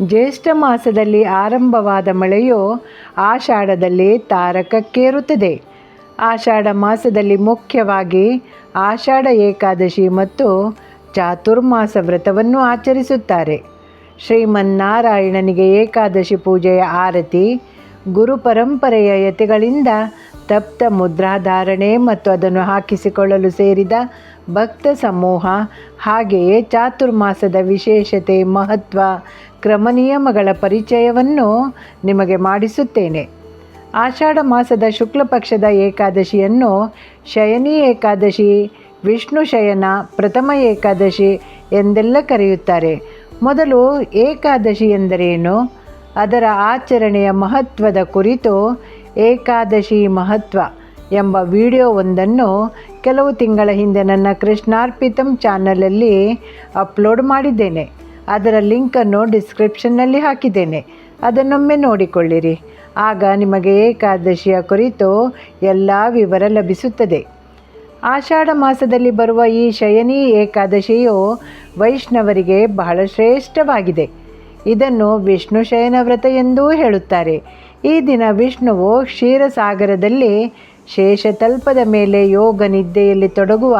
ಜ್ಯೇಷ್ಠ ಮಾಸದಲ್ಲಿ ಆರಂಭವಾದ ಮಳೆಯು ಆಷಾಢದಲ್ಲಿ ತಾರಕಕ್ಕೇರುತ್ತದೆ. ಆಷಾಢ ಮಾಸದಲ್ಲಿ ಮುಖ್ಯವಾಗಿ ಆಷಾಢ ಏಕಾದಶಿ ಮತ್ತು ಚಾತುರ್ಮಾಸ ವ್ರತವನ್ನು ಆಚರಿಸುತ್ತಾರೆ. ಶ್ರೀಮನ್ನಾರಾಯಣನಿಗೆ ಏಕಾದಶಿ ಪೂಜೆಯ ಆರತಿ ಗುರು ಪರಂಪರೆಯ ಯತಿಗಳಿಂದ ತಪ್ತ ಮುದ್ರಾಧಾರಣೆ ಮತ್ತು ಅದನ್ನು ಹಾಕಿಸಿಕೊಳ್ಳಲು ಸೇರಿದ ಭಕ್ತ ಸಮೂಹ, ಹಾಗೆಯೇ ಚಾತುರ್ಮಾಸದ ವಿಶೇಷತೆ, ಮಹತ್ವ ಕ್ರಮನಿಯಮಗಳ ಪರಿಚಯವನ್ನು ನಿಮಗೆ ಮಾಡಿಸುತ್ತೇನೆ. ಆಷಾಢ ಮಾಸದ ಶುಕ್ಲ ಪಕ್ಷದ ಏಕಾದಶಿಯನ್ನು ಶಯನಿ ಏಕಾದಶಿ, ವಿಷ್ಣು ಶಯನ, ಪ್ರಥಮ ಏಕಾದಶಿ ಎಂದೆಲ್ಲ ಕರೆಯುತ್ತಾರೆ. ಮೊದಲು ಏಕಾದಶಿ ಎಂದರೇನು? ಅದರ ಆಚರಣೆಯ ಮಹತ್ವದ ಕುರಿತು ಏಕಾದಶಿ ಮಹತ್ವ ಎಂಬ ವಿಡಿಯೋವೊಂದನ್ನು ಕೆಲವು ತಿಂಗಳ ಹಿಂದೆ ನನ್ನ ಕೃಷ್ಣಾರ್ಪಿತಂ ಚಾನಲಲ್ಲಿ ಅಪ್ಲೋಡ್ ಮಾಡಿದ್ದೇನೆ. ಅದರ ಲಿಂಕನ್ನು ಡಿಸ್ಕ್ರಿಪ್ಷನ್ನಲ್ಲಿ ಹಾಕಿದ್ದೇನೆ. ಅದನ್ನೊಮ್ಮೆ ನೋಡಿಕೊಳ್ಳಿರಿ. ಆಗ ನಿಮಗೆ ಏಕಾದಶಿಯ ಕುರಿತು ಎಲ್ಲ ವಿವರ ಲಭಿಸುತ್ತದೆ. ಆಷಾಢ ಮಾಸದಲ್ಲಿ ಬರುವ ಈ ಶಯನಿ ಏಕಾದಶಿಯು ವೈಷ್ಣವರಿಗೆ ಬಹಳ ಶ್ರೇಷ್ಠವಾಗಿದೆ. ಇದನ್ನು ವಿಷ್ಣು ಶಯನ ವ್ರತ ಎಂದೂ ಹೇಳುತ್ತಾರೆ. ಈ ದಿನ ವಿಷ್ಣುವು ಕ್ಷೀರಸಾಗರದಲ್ಲಿ ಶೇಷತಲ್ಪದ ಮೇಲೆ ಯೋಗ ನಿದ್ದೆಯಲ್ಲಿ ತೊಡಗುವ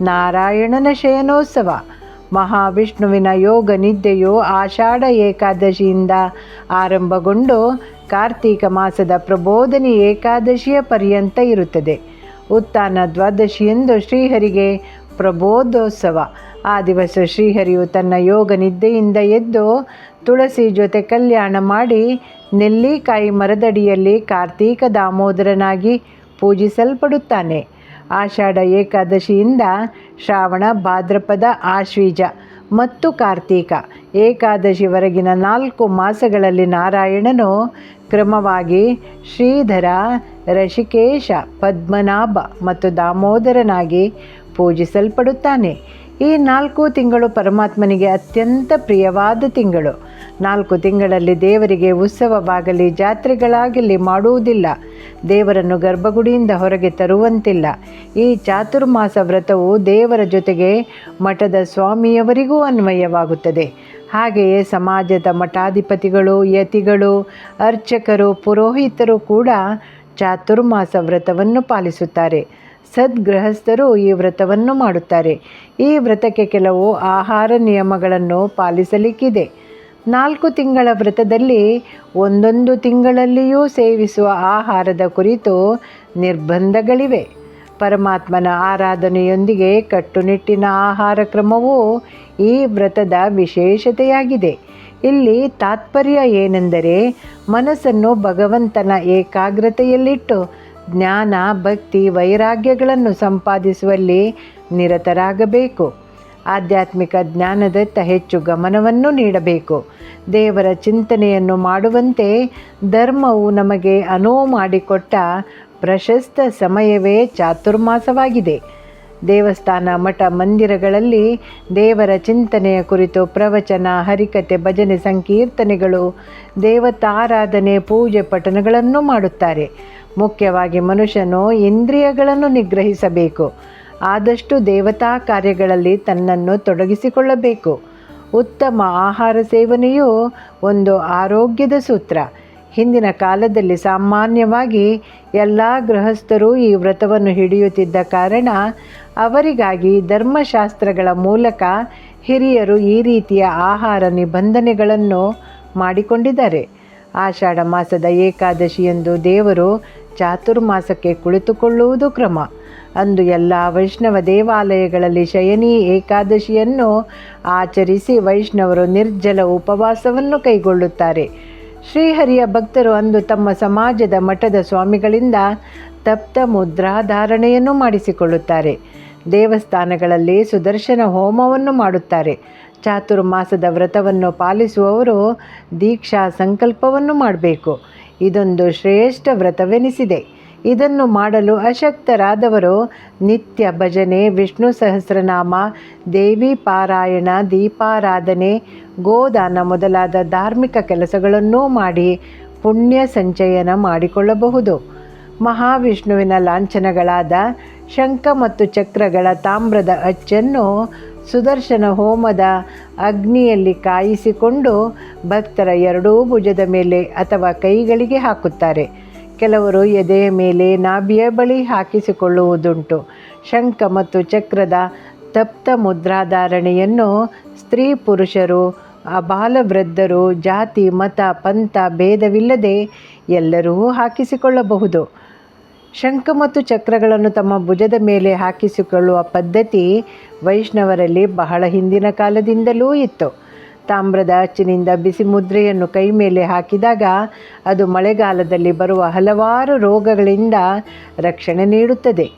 ನಾರಾಯಣನ ಶಯನೋತ್ಸವ. ಮಹಾವಿಷ್ಣುವಿನ ಯೋಗ ನಿದ್ದೆಯು ಆಷಾಢ ಏಕಾದಶಿಯಿಂದ ಆರಂಭಗೊಂಡು ಕಾರ್ತೀಕ ಮಾಸದ ಪ್ರಬೋಧನಿ ಏಕಾದಶಿಯ ಪರ್ಯಂತ ಇರುತ್ತದೆ. ಉತ್ತಾನ ದ್ವಾದಶಿಯೆಂದು ಶ್ರೀಹರಿಗೆ ಪ್ರಬೋಧೋತ್ಸವ. ಆ ದಿವಸ ಶ್ರೀಹರಿಯು ತನ್ನ ಯೋಗ ನಿದ್ದೆಯಿಂದ ಎದ್ದು ತುಳಸಿ ಜೊತೆ ಕಲ್ಯಾಣ ಮಾಡಿ ನೆಲ್ಲಿಕಾಯಿ ಮರದಡಿಯಲ್ಲಿ ಕಾರ್ತೀಕ ದಾಮೋದರನಾಗಿ ಪೂಜಿಸಲ್ಪಡುತ್ತಾನೆ. ಆಷಾಢ ಏಕಾದಶಿಯಿಂದ ಶ್ರಾವಣ ಭಾದ್ರಪದ ಆಶ್ವೀಜ ಮತ್ತು ಕಾರ್ತೀಕ. ಏಕಾದಶಿವರೆಗಿನ ನಾಲ್ಕು ಮಾಸಗಳಲ್ಲಿ ನಾರಾಯಣನು ಕ್ರಮವಾಗಿ ಶ್ರೀಧರ, ಋಷಿಕೇಶ, ಪದ್ಮನಾಭ ಮತ್ತು ದಾಮೋದರನಾಗಿ ಪೂಜಿಸಲ್ಪಡುತ್ತಾನೆ. ಈ ನಾಲ್ಕು ತಿಂಗಳು ಪರಮಾತ್ಮನಿಗೆ ಅತ್ಯಂತ ಪ್ರಿಯವಾದ ತಿಂಗಳು. ನಾಲ್ಕು ತಿಂಗಳಲ್ಲಿ ದೇವರಿಗೆ ಉತ್ಸವವಾಗಲಿ, ಜಾತ್ರೆಗಳಾಗಲಿ ಮಾಡುವುದಿಲ್ಲ. ದೇವರನ್ನು ಗರ್ಭಗುಡಿಯಿಂದ ಹೊರಗೆ ತರುವಂತಿಲ್ಲ. ಈ ಚಾತುರ್ಮಾಸ ವ್ರತವು ದೇವರ ಜೊತೆಗೆ ಮಠದ ಸ್ವಾಮಿಯವರಿಗೂ ಅನ್ವಯವಾಗುತ್ತದೆ. ಹಾಗೆಯೇ ಸಮಾಜದ ಮಠಾಧಿಪತಿಗಳು, ಯತಿಗಳು, ಅರ್ಚಕರು, ಪುರೋಹಿತರು ಕೂಡ ಚಾತುರ್ಮಾಸ ವ್ರತವನ್ನು ಪಾಲಿಸುತ್ತಾರೆ. ಸದ್ಗೃಹಸ್ಥರು ಈ ವ್ರತವನ್ನು ಮಾಡುತ್ತಾರೆ. ಈ ವ್ರತಕ್ಕೆ ಕೆಲವು ಆಹಾರ ನಿಯಮಗಳನ್ನು ಪಾಲಿಸಲಿಕ್ಕಿದೆ. ನಾಲ್ಕು ತಿಂಗಳ ವ್ರತದಲ್ಲಿ ಒಂದೊಂದು ತಿಂಗಳಲ್ಲಿಯೂ ಸೇವಿಸುವ ಆಹಾರದ ಕುರಿತು ನಿರ್ಬಂಧಗಳಿವೆ. ಪರಮಾತ್ಮನ ಆರಾಧನೆಯೊಂದಿಗೆ ಕಟ್ಟುನಿಟ್ಟಿನ ಆಹಾರ ಕ್ರಮವು ಈ ವ್ರತದ ವಿಶೇಷತೆಯಾಗಿದೆ. ಇಲ್ಲಿ ತಾತ್ಪರ್ಯ ಏನೆಂದರೆ ಮನಸ್ಸನ್ನು ಭಗವಂತನ ಏಕಾಗ್ರತೆಯಲ್ಲಿಟ್ಟು ಜ್ಞಾನ, ಭಕ್ತಿ, ವೈರಾಗ್ಯಗಳನ್ನು ಸಂಪಾದಿಸುವಲ್ಲಿ ನಿರತರಾಗಬೇಕು. ಆಧ್ಯಾತ್ಮಿಕ ಜ್ಞಾನದತ್ತ ಹೆಚ್ಚು ಗಮನವನ್ನು ನೀಡಬೇಕು. ದೇವರ ಚಿಂತನೆಯನ್ನು ಮಾಡುವಂತೆ ಧರ್ಮವು ನಮಗೆ ಅನುವು ಮಾಡಿಕೊಟ್ಟ ಪ್ರಶಸ್ತ ಸಮಯವೇ ಚಾತುರ್ಮಾಸವಾಗಿದೆ. ದೇವಸ್ಥಾನ ಮಠ ಮಂದಿರಗಳಲ್ಲಿ ದೇವರ ಚಿಂತನೆಯ ಕುರಿತು ಪ್ರವಚನ ಹರಿಕತೆ ಭಜನೆ, ಸಂಕೀರ್ತನೆಗಳು, ದೇವತಾರಾಧನೆ, ಪೂಜೆ ಪಠಣಗಳನ್ನು ಮಾಡುತ್ತಾರೆ. ಮುಖ್ಯವಾಗಿ ಮನುಷ್ಯನು ಇಂದ್ರಿಯಗಳನ್ನು ನಿಗ್ರಹಿಸಬೇಕು. ಆದಷ್ಟು ದೇವತಾ ಕಾರ್ಯಗಳಲ್ಲಿ ತನ್ನನ್ನು ತೊಡಗಿಸಿಕೊಳ್ಳಬೇಕು. ಉತ್ತಮ ಆಹಾರ ಸೇವನೆಯು ಒಂದು ಆರೋಗ್ಯದ ಸೂತ್ರ. ಹಿಂದಿನ ಕಾಲದಲ್ಲಿ ಸಾಮಾನ್ಯವಾಗಿ ಎಲ್ಲ ಗೃಹಸ್ಥರು ಈ ವ್ರತವನ್ನು ಹಿಡಿಯುತ್ತಿದ್ದ ಕಾರಣ ಅವರಿಗಾಗಿ ಧರ್ಮಶಾಸ್ತ್ರಗಳ ಮೂಲಕ ಹಿರಿಯರು ಈ ರೀತಿಯ ಆಹಾರ ನಿಬಂಧನೆಗಳನ್ನು ಮಾಡಿಕೊಂಡಿದ್ದಾರೆ. ಆಷಾಢ ಮಾಸದ ಏಕಾದಶಿಯಂದು ದೇವರು ಚಾತುರ್ಮಾಸಕ್ಕೆ ಕುಳಿತುಕೊಳ್ಳುವುದು ಕ್ರಮ. ಅಂದು ಎಲ್ಲ ವೈಷ್ಣವ ದೇವಾಲಯಗಳಲ್ಲಿ ಶಯನಿ ಏಕಾದಶಿಯನ್ನು ಆಚರಿಸಿ ವೈಷ್ಣವರು ನಿರ್ಜಲ ಉಪವಾಸವನ್ನು ಕೈಗೊಳ್ಳುತ್ತಾರೆ. ಶ್ರೀಹರಿಯ ಭಕ್ತರು ಅಂದು ತಮ್ಮ ಸಮಾಜದ ಮಠದ ಸ್ವಾಮಿಗಳಿಂದ ತಪ್ತ ಮುದ್ರಾಧಾರಣೆಯನ್ನು ಮಾಡಿಸಿಕೊಳ್ಳುತ್ತಾರೆ. ದೇವಸ್ಥಾನಗಳಲ್ಲಿ ಸುದರ್ಶನ ಹೋಮವನ್ನು ಮಾಡುತ್ತಾರೆ. ಚಾತುರ್ಮಾಸದ ವ್ರತವನ್ನು ಪಾಲಿಸುವವರು ದೀಕ್ಷಾ ಸಂಕಲ್ಪವನ್ನು ಮಾಡಬೇಕು. ಇದೊಂದು ಶ್ರೇಷ್ಠ ವ್ರತವೆನಿಸಿದೆ. ಇದನ್ನು ಮಾಡಲು ಅಶಕ್ತರಾದವರು ನಿತ್ಯ ಭಜನೆ, ವಿಷ್ಣು ಸಹಸ್ರನಾಮ, ದೇವಿ ಪಾರಾಯಣ, ದೀಪಾರಾಧನೆ, ಗೋದಾನ ಮೊದಲಾದ ಧಾರ್ಮಿಕ ಕೆಲಸಗಳನ್ನೂ ಮಾಡಿ ಪುಣ್ಯ ಸಂಚಯನ ಮಾಡಿಕೊಳ್ಳಬಹುದು. ಮಹಾವಿಷ್ಣುವಿನ ಲಾಂಛನಗಳಾದ ಶಂಖ ಮತ್ತು ಚಕ್ರಗಳ ತಾಮ್ರದ ಅಚ್ಚನ್ನು ಸುದರ್ಶನ ಹೋಮದ ಅಗ್ನಿಯಲ್ಲಿ ಕಾಯಿಸಿಕೊಂಡು ಭಕ್ತರ ಎರಡೂ ಭುಜದ ಮೇಲೆ ಅಥವಾ ಕೈಗಳಿಗೆ ಹಾಕುತ್ತಾರೆ. ಕೆಲವರು ಎದೆಯ ಮೇಲೆ ನಾಭಿಯ ಬಳಿ ಹಾಕಿಸಿಕೊಳ್ಳುವುದುಂಟು. ಶಂಖ ಮತ್ತು ಚಕ್ರದ ತಪ್ತ ಮುದ್ರಾಧಾರಣೆಯನ್ನು ಸ್ತ್ರೀ ಪುರುಷರು ಬಾಲವೃದ್ಧರು, ಜಾತಿ, ಮತ, ಪಂಥ ಭೇದವಿಲ್ಲದೆ ಎಲ್ಲರೂ ಹಾಕಿಸಿಕೊಳ್ಳಬಹುದು. ಶಂಖ ಮತ್ತು ಚಕ್ರಗಳನ್ನು ತಮ್ಮ ಭುಜದ ಮೇಲೆ ಹಾಕಿಸಿಕೊಳ್ಳುವ ಪದ್ಧತಿ ವೈಷ್ಣವರಲ್ಲಿ ಬಹಳ ಹಿಂದಿನ ಕಾಲದಿಂದಲೂ ಇತ್ತು. ತಾಮ್ರದ ಅಚ್ಚಿನಿಂದ ಬಿಸಿ ಮುದ್ರೆಯನ್ನು ಕೈ ಮೇಲೆ ಹಾಕಿದಾಗ ಅದು ಮಳೆಗಾಲದಲ್ಲಿ ಬರುವ ಹಲವಾರು ರೋಗಗಳಿಂದ ರಕ್ಷಣೆ ನೀಡುತ್ತದೆ.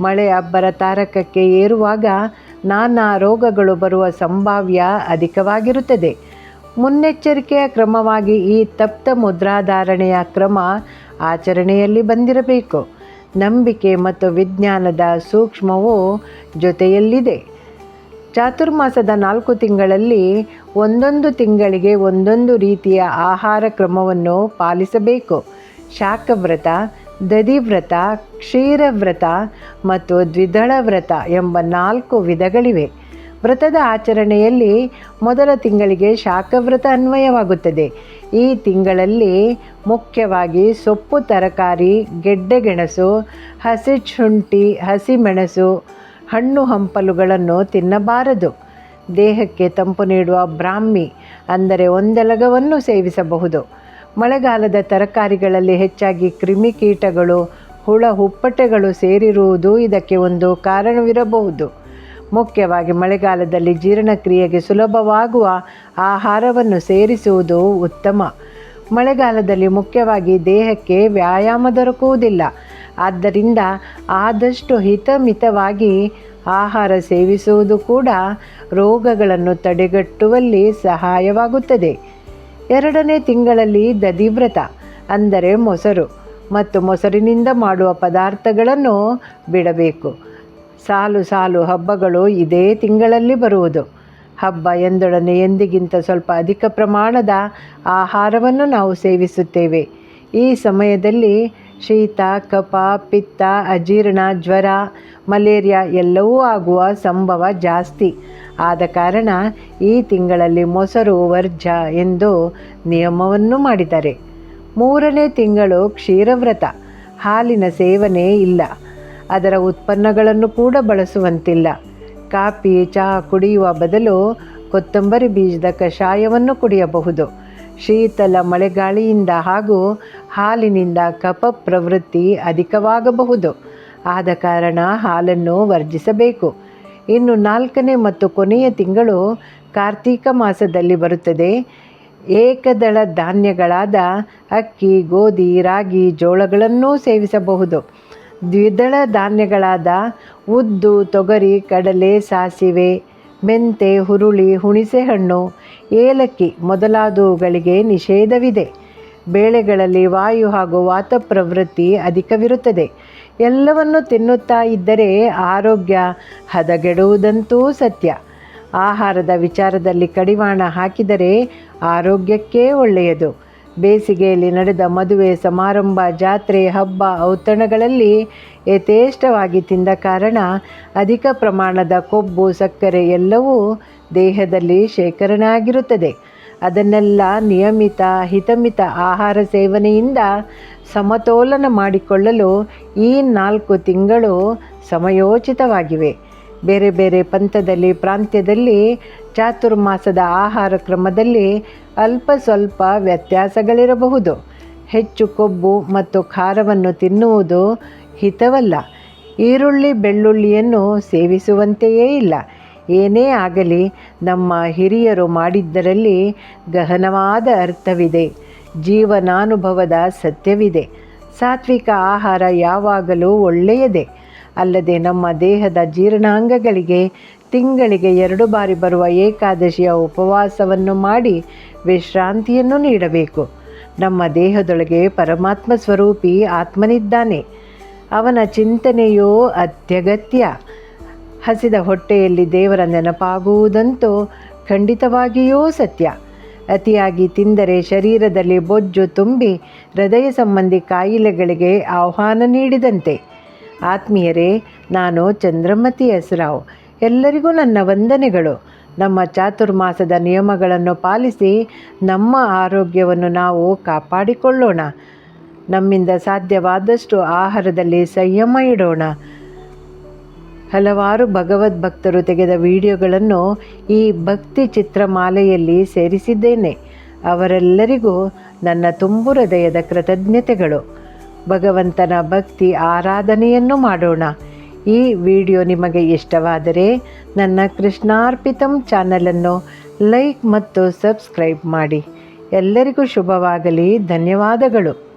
ಮಳೆ ಅಬ್ಬರ ತಾರಕಕ್ಕೆ ಏರುವಾಗ ನಾನಾ ರೋಗಗಳು ಬರುವ ಸಂಭಾವ್ಯ ಅಧಿಕವಾಗಿರುತ್ತದೆ. ಮುನ್ನೆಚ್ಚರಿಕೆಯ ಕ್ರಮವಾಗಿ ಈ ತಪ್ತ ಮುದ್ರಾಧಾರಣೆಯ ಕ್ರಮ ಆಚರಣೆಯಲ್ಲಿ ಬಂದಿರಬೇಕು. ನಂಬಿಕೆ ಮತ್ತು ವಿಜ್ಞಾನದ ಸೂಕ್ಷ್ಮವು ಜೊತೆಯಲ್ಲಿದೆ. ಚಾತುರ್ಮಾಸದ ನಾಲ್ಕು ತಿಂಗಳಲ್ಲಿ ಒಂದೊಂದು ತಿಂಗಳಿಗೆ ಒಂದೊಂದು ರೀತಿಯ ಆಹಾರ ಕ್ರಮವನ್ನು ಪಾಲಿಸಬೇಕು. ಶಾಖವ್ರತ, ದಧಿವ್ರತ, ಕ್ಷೀರವ್ರತ ಮತ್ತು ದ್ವಿದಳ ವ್ರತ ಎಂಬ ನಾಲ್ಕು ವಿಧಗಳಿವೆ. ವ್ರತದ ಆಚರಣೆಯಲ್ಲಿ ಮೊದಲ ತಿಂಗಳಿಗೆ ಶಾಖವ್ರತ ಅನ್ವಯವಾಗುತ್ತದೆ. ಈ ತಿಂಗಳಲ್ಲಿ ಮುಖ್ಯವಾಗಿ ಸೊಪ್ಪು ತರಕಾರಿ ಗೆಡ್ಡೆಗೆಣಸು ಹಸಿ ಶುಂಠಿ ಹಸಿಮೆಣಸು ಹಣ್ಣು ಹಂಪಲುಗಳನ್ನು ತಿನ್ನಬಾರದು. ದೇಹಕ್ಕೆ ತಂಪು ನೀಡುವ ಬ್ರಾಹ್ಮಿ ಅಂದರೆ ಒಂದೆಲಗವನ್ನು ಸೇವಿಸಬಹುದು. ಮಳೆಗಾಲದ ತರಕಾರಿಗಳಲ್ಲಿ ಹೆಚ್ಚಾಗಿ ಕ್ರಿಮಿಕೀಟಗಳು, ಹುಳ ಹುಪ್ಪಟೆಗಳು ಸೇರಿರುವುದು ಇದಕ್ಕೆ ಒಂದು ಕಾರಣವಿರಬಹುದು. ಮುಖ್ಯವಾಗಿ ಮಳೆಗಾಲದಲ್ಲಿ ಜೀರ್ಣಕ್ರಿಯೆಗೆ ಸುಲಭವಾಗುವ ಆಹಾರವನ್ನು ಸೇರಿಸುವುದು ಉತ್ತಮ. ಮಳೆಗಾಲದಲ್ಲಿ ಮುಖ್ಯವಾಗಿ ದೇಹಕ್ಕೆ ವ್ಯಾಯಾಮ ದೊರಕುವುದಿಲ್ಲ. ಆದ್ದರಿಂದ ಆದಷ್ಟು ಹಿತಮಿತವಾಗಿ ಆಹಾರ ಸೇವಿಸುವುದು ಕೂಡ ರೋಗಗಳನ್ನು ತಡೆಗಟ್ಟುವಲ್ಲಿ ಸಹಾಯವಾಗುತ್ತದೆ. ಎರಡನೇ ತಿಂಗಳಲ್ಲಿ ದಧಿವ್ರತ ಅಂದರೆ ಮೊಸರು, ಮತ್ತು ಮೊಸರಿನಿಂದ ಮಾಡುವ ಪದಾರ್ಥಗಳನ್ನು ಬಿಡಬೇಕು. ಸಾಲು ಸಾಲು ಹಬ್ಬಗಳು ಇದೇ ತಿಂಗಳಲ್ಲಿ ಬರುವುದು. ಹಬ್ಬ ಎಂದೊಡನೆ ಎಂದಿಗಿಂತ ಸ್ವಲ್ಪ ಅಧಿಕ ಪ್ರಮಾಣದ ಆಹಾರವನ್ನು ನಾವು ಸೇವಿಸುತ್ತೇವೆ. ಈ ಸಮಯದಲ್ಲಿ ಶೀತ, ಕಫ, ಪಿತ್ತ, ಅಜೀರ್ಣ, ಜ್ವರ, ಮಲೇರಿಯಾ ಎಲ್ಲವೂ ಆಗುವ ಸಂಭವ ಜಾಸ್ತಿ. ಆದ ಕಾರಣ ಈ ತಿಂಗಳಲ್ಲಿ ಮೊಸರು, ವರ್ಜ ಎಂದು ನಿಯಮವನ್ನು ಮಾಡಿದ್ದಾರೆ ಮೂರನೇ ತಿಂಗಳು ಕ್ಷೀರವ್ರತ. ಹಾಲಿನ ಸೇವನೆ ಇಲ್ಲ. ಅದರ ಉತ್ಪನ್ನಗಳನ್ನು ಕೂಡ ಬಳಸುವಂತಿಲ್ಲ. ಕಾಫಿ, ಚಹಾ ಕುಡಿಯುವ ಬದಲು ಕೊತ್ತಂಬರಿ ಬೀಜದ ಕಷಾಯವನ್ನು ಕುಡಿಯಬಹುದು. ಶೀತಲ ಮಳೆಗಾಳಿಯಿಂದ ಹಾಗೂ ಹಾಲಿನಿಂದ ಕಫ ಪ್ರವೃತ್ತಿ ಅಧಿಕವಾಗಬಹುದು. ಆದ ಕಾರಣ ಹಾಲನ್ನು ವರ್ಜಿಸಬೇಕು. ಇನ್ನು ನಾಲ್ಕನೇ ಮತ್ತು ಕೊನೆಯ ತಿಂಗಳು ಕಾರ್ತೀಕ ಮಾಸದಲ್ಲಿ ಬರುತ್ತದೆ. ಏಕದಳ ಧಾನ್ಯಗಳಾದ ಅಕ್ಕಿ, ಗೋಧಿ, ರಾಗಿ, ಜೋಳಗಳನ್ನೂ ಸೇವಿಸಬಹುದು. ದ್ವಿದಳ ಧಾನ್ಯಗಳಾದ ಉದ್ದು, ತೊಗರಿ, ಕಡಲೆ, ಸಾಸಿವೆ, ಮೆಂತೆ, ಹುರುಳಿ, ಹುಣಿಸೆಹಣ್ಣು ಏಲಕ್ಕಿ ಮೊದಲಾದವುಗಳಿಗೆ ನಿಷೇಧವಿದೆ. ಬೇಳೆಗಳಲ್ಲಿ ವಾಯು ಹಾಗೂ ವಾತ ಪ್ರವೃತ್ತಿ ಅಧಿಕವಿರುತ್ತದೆ. ಎಲ್ಲವನ್ನು ತಿನ್ನುತ್ತಾ ಇದ್ದರೆ ಆರೋಗ್ಯ ಹದಗೆಡುವುದಂತೂ ಸತ್ಯ. ಆಹಾರದ ವಿಚಾರದಲ್ಲಿ ಕಡಿವಾಣ ಹಾಕಿದರೆ ಆರೋಗ್ಯಕ್ಕೇ ಒಳ್ಳೆಯದು. ಬೇಸಿಗೆಯಲ್ಲಿ ನಡೆದ ಮದುವೆ, ಸಮಾರಂಭ, ಜಾತ್ರೆ, ಹಬ್ಬ ಔತಣಗಳಲ್ಲಿ ಯಥೇಷ್ಟವಾಗಿ ತಿಂದ ಕಾರಣ ಅಧಿಕ ಪ್ರಮಾಣದ ಕೊಬ್ಬು, ಸಕ್ಕರೆ ಎಲ್ಲವೂ ದೇಹದಲ್ಲಿ ಶೇಖರಣೆ ಆಗಿರುತ್ತದೆ ಅದನ್ನೆಲ್ಲ ನಿಯಮಿತ, ಹಿತಮಿತ ಆಹಾರ ಸೇವನೆಯಿಂದ ಸಮತೋಲನ ಮಾಡಿಕೊಳ್ಳಲು ಈ ನಾಲ್ಕು ತಿಂಗಳು ಸಮಯೋಚಿತವಾಗಿವೆ. ಬೇರೆ ಬೇರೆ ಪಂಥದಲ್ಲಿ, ಪ್ರಾಂತ್ಯದಲ್ಲಿ ಚಾತುರ್ಮಾಸದ ಆಹಾರ ಕ್ರಮದಲ್ಲಿ ಅಲ್ಪ ಸ್ವಲ್ಪ ವ್ಯತ್ಯಾಸಗಳಿರಬಹುದು. ಹೆಚ್ಚು ಕೊಬ್ಬು ಮತ್ತು ಖಾರವನ್ನು ತಿನ್ನುವುದು ಹಿತವಲ್ಲ. ಈರುಳ್ಳಿ, ಬೆಳ್ಳುಳ್ಳಿಯನ್ನು ಸೇವಿಸುವಂತೆಯೇ ಇಲ್ಲ. ಏನೇ ಆಗಲಿ, ನಮ್ಮ ಹಿರಿಯರು ಮಾಡಿದ್ದರಲ್ಲಿ ಗಹನವಾದ ಅರ್ಥವಿದೆ. ಜೀವನಾನುಭವದ ಸತ್ಯವಿದೆ. ಸಾತ್ವಿಕ ಆಹಾರ ಯಾವಾಗಲೂ ಒಳ್ಳೆಯದೇ. ಅಲ್ಲದೆ ನಮ್ಮ ದೇಹದ ಜೀರ್ಣಾಂಗಗಳಿಗೆ ತಿಂಗಳಿಗೆ ಎರಡು ಬಾರಿ ಬರುವ ಏಕಾದಶಿಯ ಉಪವಾಸವನ್ನು ಮಾಡಿ ವಿಶ್ರಾಂತಿಯನ್ನು ನೀಡಬೇಕು. ನಮ್ಮ ದೇಹದೊಳಗೆ ಪರಮಾತ್ಮ ಸ್ವರೂಪಿ ಆತ್ಮನಿದ್ದಾನೆ. ಅವನ ಚಿಂತನೆಯೂ ಅತ್ಯಗತ್ಯ. ಹಸಿದ ಹೊಟ್ಟೆಯಲ್ಲಿ ದೇವರ ನೆನಪಾಗುವುದಂತೂ ಖಂಡಿತವಾಗಿಯೂ ಸತ್ಯ. ಅತಿಯಾಗಿ ತಿಂದರೆ ಶರೀರದಲ್ಲಿ ಬೊಜ್ಜು ತುಂಬಿ ಹೃದಯ ಸಂಬಂಧಿ ಕಾಯಿಲೆಗಳಿಗೆ ಆಹ್ವಾನ ನೀಡಿದಂತೆ. ಆತ್ಮೀಯರೇ, ನಾನು ಚಂದ್ರಮತಿ ಹೆಸರಾವ್. ಎಲ್ಲರಿಗೂ ನನ್ನ ವಂದನೆಗಳು. ನಮ್ಮ ಚಾತುರ್ಮಾಸದ ನಿಯಮಗಳನ್ನು ಪಾಲಿಸಿ ನಮ್ಮ ಆರೋಗ್ಯವನ್ನು ನಾವು ಕಾಪಾಡಿಕೊಳ್ಳೋಣ. ನಮ್ಮಿಂದ ಸಾಧ್ಯವಾದಷ್ಟು ಆಹಾರದಲ್ಲಿ ಸಂಯಮ ಇಡೋಣ. ಹಲವಾರು ಭಗವದ್ಭಕ್ತರು ತೆಗೆದ ವಿಡಿಯೋಗಳನ್ನು ಈ ಭಕ್ತಿ ಚಿತ್ರಮಾಲೆಯಲ್ಲಿ ಸೇರಿಸಿದ್ದೇನೆ. ಅವರೆಲ್ಲರಿಗೂ ನನ್ನ ತುಂಬು ಹೃದಯದ ಕೃತಜ್ಞತೆಗಳು. ಭಗವಂತನ ಭಕ್ತಿ ಆರಾಧನೆಯನ್ನು ಮಾಡೋಣ. ಈ ವಿಡಿಯೋ ನಿಮಗೆ ಇಷ್ಟವಾದರೆ ನನ್ನ ಕೃಷ್ಣಾರ್ಪಿತಂ ಚಾನಲನ್ನು ಲೈಕ್ ಮತ್ತು ಸಬ್ಸ್ಕ್ರೈಬ್ ಮಾಡಿ. ಎಲ್ಲರಿಗೂ ಶುಭವಾಗಲಿ, ಧನ್ಯವಾದಗಳು.